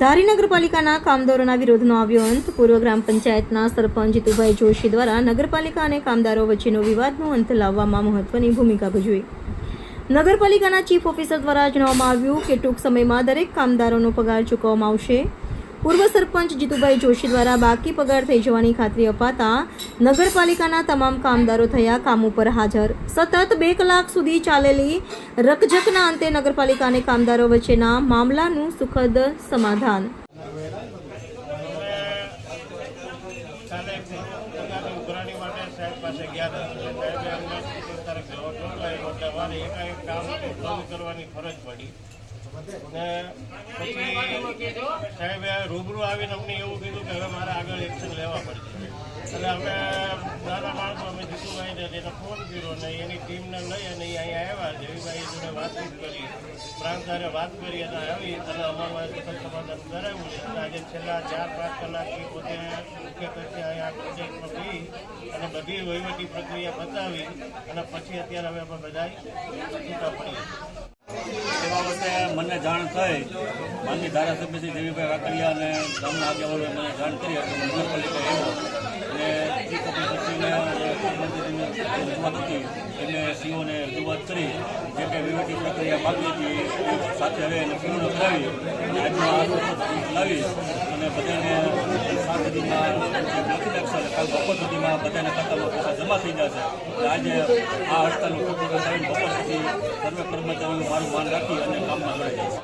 ધારી નગરપાલિકાના કામદારોના વિરોધનો આવ્યો અંત, પૂર્વ ગ્રામ પંચાયતના સરપંચ જીતુભાઈ જોશી દ્વારા નગરપાલિકા અને કામદારો વચ્ચેનો વિવાદનો અંત લાવવામાં મહત્વની ભૂમિકા ભજવી. નગરપાલિકાના ચીફ ઓફિસર દ્વારા જણાવવામાં આવ્યું કે ટૂંક સમયમાં દરેક કામદારોનો પગાર ચૂકવવામાં આવશે. પૂર્વ સરપંચ જીતુભાઈ જોશી દ્વારા બાકી પગાર થઈ જવાની ખાતરી અપાતા નગરપાલિકાના તમામ કામદારો થયા કામ ઉપર હાજર. સતત બે કલાક સુધી ચાલેલી રકઝકના અંતે નગરપાલિકા અને કામદારો વચ્ચેના મામલાનું સુખદ સમાધાન. કરવાની ફરજ પડી પછી સાહેબે રૂબરૂ આવીને અમને એવું કીધું કે હવે મારે આગળ એક્શન લેવા પડશે. એટલે અમે નાના માણસો, અમે જીતુભાઈને તેને ફોન કર્યો ને એની ટીમને લઈ અને અહીંયા આવ્યા દેવીભાઈ જોડે વાતચીત કરી. પ્રાંત સાથે વાત કરી અને આવી અને અમારું દુઃખદ સમાધાન કરાવ્યું છે. આજે છેલ્લા ચાર, પાંચ કલાકથી પોતે મુખ્ય કક્ષે અહીંયા પ્રોજેક્ટમાં ગઈ અને બધી વહીવટી પ્રક્રિયા બતાવી અને પછી અત્યારે હવે અમે બધા પડીએ મને જાણ થઈ. માનની ધારાસભ્ય શ્રી દેવીભાઈ કાકડિયા અને ગામના આગેવાનોએ મને જાણ કરી હતી નગરપાલિકા એવો અને ચીફ ઓફિસરશ્રીને મંત્રીની રજૂઆત હતી એમને સીઓને રજૂઆત કરી. જે કંઈ વહીવટી પ્રક્રિયા બાકી હતી સાથે હવે એને પૂર્ણ કરાવી અને આજનો આ લાવી. અને બધાને સુધીમાં લખી નાખશે કાલ બપોર પૈસા જમા થઈ જશે આજે આ હડતાલનો ખોટો બપોર સુધી સર્વે કર્મચારીઓનું મારું માન રાખી અને કામમાં જોડાઈ જશે